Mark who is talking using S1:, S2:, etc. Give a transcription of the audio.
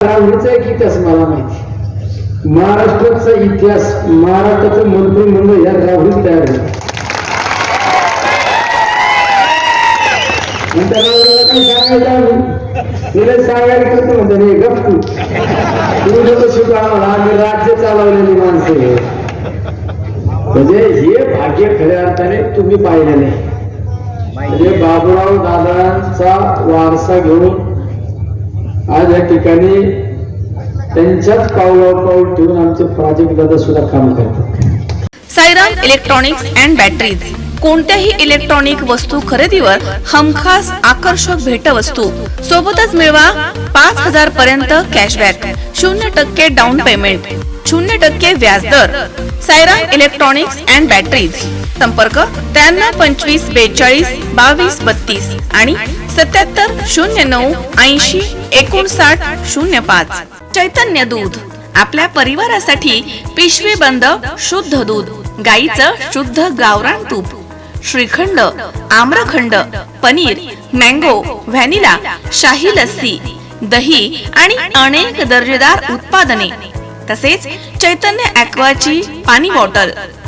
S1: राहुरीचा एक इतिहास मला माहिती महाराष्ट्राचा इतिहास महाराष्ट्राचं मंत्रिमंडळ या राहुल तयार झालं. सांगायचं सांगायला कसं म्हणतो गप्प तुम्ही सुद्धा शिकू आम्हाला आम्ही राज्य चालवलेली माणसं म्हणजे हे भाग्य खऱ्या अर्थाने तुम्ही पाहिले नाही म्हणजे बाबूराव दादांचा वारसा घेऊन आज या ठिकाणी त्यांच्याच पावलावर पाऊल ठेवून आमचे प्राजक्त दादा सुद्धा काम करतात.
S2: सायराम इलेक्ट्रॉनिक्स अँड बॅटरीज कोणत्याही इलेक्ट्रॉनिक वस्तू खरेदीवर हमखास आकर्षक भेटवस्तू. सोबतच मिळवा पाच हजार पर्यंत कॅशबॅक शून्य टक्के डाऊन पेमेंट शून्य टक्के व्याजदर सायराम इलेक्ट्रॉनिक्स अँड बॅटरीज संपर्क त्र्याण्णव पंचवीस बेचाळीस बावीस बत्तीस आणि सत्याहत्तर शून्य नऊ ऐंशी एकोणसाठ शून्य पाच. चैतन्य दूध आपल्या परिवारासाठी पिशवी बंद शुद्ध दूध गाईचं शुद्ध गावरान तूप श्रीखंड आम्रखंड पनीर मँगो व्हॅनिला शाही लस्सी दही आणि अनेक दर्जेदार उत्पादने. तसेच चैतन्य ॲक्वाची पाणी बॉटल.